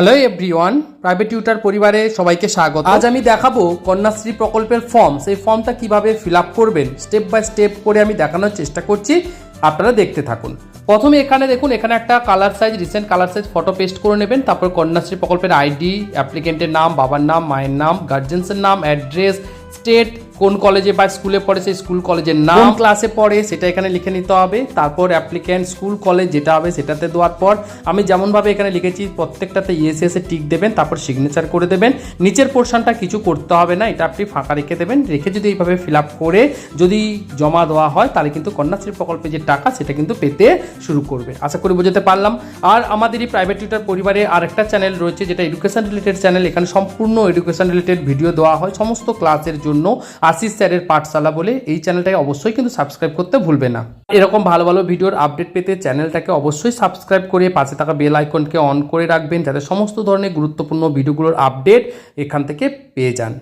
Hello everyone private tutor পরিবারে সবাইকে স্বাগত। আজ আমি দেখাবো কন্যাশ্রী প্রকল্পের ফর্ম সেই ফর্মটা কীভাবে ফিল আপ করবেন স্টেপ বাই স্টেপ করে আমি দেখানোর চেষ্টা করছি। আপনারা দেখতে থাকুন। প্রথমে এখানে দেখুন, এখানে একটা colour size recent colour size photo paste করে নেবেন। তারপর কন্যাশ্রী প্রকল্পের আইডি অ্যাপ্লিকেন্টের নাম, বাবার নাম, মায়ের নাম গার্জেন্সের নাম অ্যাড্রেস স্টেট কোন কলেজে বা স্কুলে পড়ে, সেই স্কুল কলেজের নাম। ক্লাসে পড়ে, সেটা এখানে লিখে নিতে হবে। তারপর অ্যাপ্লিক্যান্ট স্কুল কলেজ যেটা হবে, সেটাতে দেওয়ার পর আমি যেমনভাবে এখানে লিখেছি, প্রত্যেকটাতে ইয়েস এসে টিক দেবেন, তারপর সিগনেচার করে দেবেন। নিচের পোর্শনটা কিছু করতে হবে না, এটা আপনি ফাঁকা রেখে দেবেন। রেখে যদি এইভাবে ফিল আপ করে যদি জমা দেওয়া হয়, তাহলে কিন্তু কন্যাশ্রী প্রকল্পে যে টাকা, সেটা কিন্তু পেতে শুরু করবে। আশা করি বোঝাতে পারলাম। আর আমাদের এই প্রাইভেট টিউটার পরিবারে আরেকটা চ্যানেল রয়েছে, যেটা এডুকেশন রিলেটেড চ্যানেল এখানে সম্পূর্ণ এডুকেশন রিলেটেড ভিডিও দেওয়া হয়, সমস্ত ক্লাসের জন্য। আশিস স্যারের পাঠশালা বলে এই চ্যানেলটাকে অবশ্যই কিন্তু সাবস্ক্রাইব করতে ভুলবে না। এরকম ভালো ভালো ভিডিওর আপডেট পেতে চ্যানেলটাকে অবশ্যই সাবস্ক্রাইব করে পাশে থাকা বেল আইকনকে অন করে রাখবেন, যাতে সমস্ত ধরনের গুরুত্বপূর্ণ ভিডিওগুলোর আপডেট এখান থেকে পেয়ে যান।